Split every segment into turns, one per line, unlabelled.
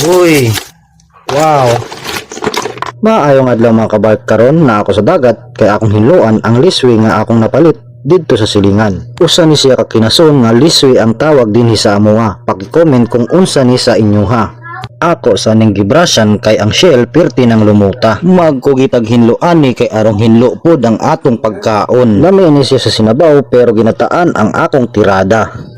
Uy. Wow. Maayong adlaw mga kabark karon na ako sa dagat kay akong hinluan ang liswi nga akong napalit didto sa silingan. Usa ni siya ka kinason nga liswi ang tawag dinhi sa amuha. Paki-comment kung unsa ni sa inyo ha. Ako sa ning gibrasyan kay ang shell pirti ng lumuta. Magkugitag hinluan ni kay arong hinlo pod ang atong pagkaon. Lami ni siya sa sinabaw pero ginataan ang akong tirada.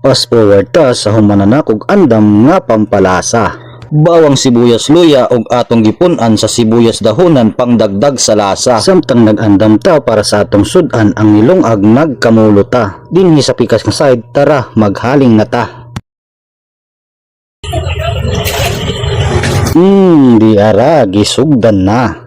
Fast forward ta sa humananakog andam nga pampalasa. Bawang sibuyas luya og atong gipunan sa sibuyas dahonan pangdagdag sa lasa. Samtang nag-andam ta para sa atong sudan ang nilungag nagkamulo ta. Dinhi sa pikas nga side tara maghaling na ta. Hmm, di ara gisugdan na.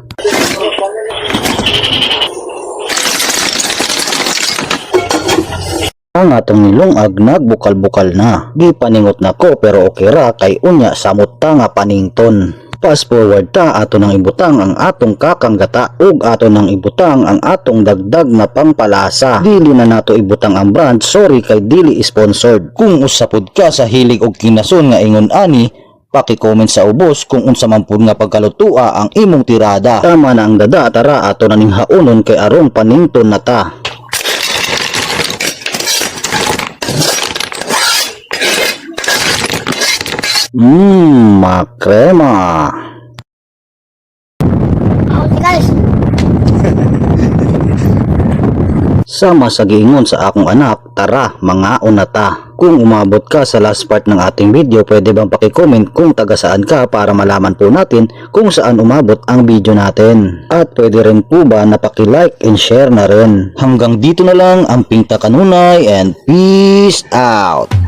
Ang atong nilungag nagbukal-bukal na. Di paningot na ko pero okay ra kay unya samot ta nga panington. Fast forward ta ato nang ibutang ang atong kakanggata ug ato nang ibutang ang atong dagdag na pampalasa. Dili na nato ibutang ang brand, sorry kay dili sponsored. Kung usapod ka sa hilig og kinason nga ingon ani, paki-comment sa ubos kung unsa man pud nga pagkalutua ang imong tirada. Tama na ang dada tara ato na ning haunon kay aron panington na ta. Mmm, makrema.
Okay guys,
Sama sa giingon sa akong anak, tara, mga unata. Kung umabot ka sa last part ng ating video, pwede bang pakicomment kung taga saan ka para malaman po natin kung saan umabot ang video natin. At pwede rin po ba na paki-like and share na rin. Hanggang dito na lang ang Pinta Kanunay and peace out!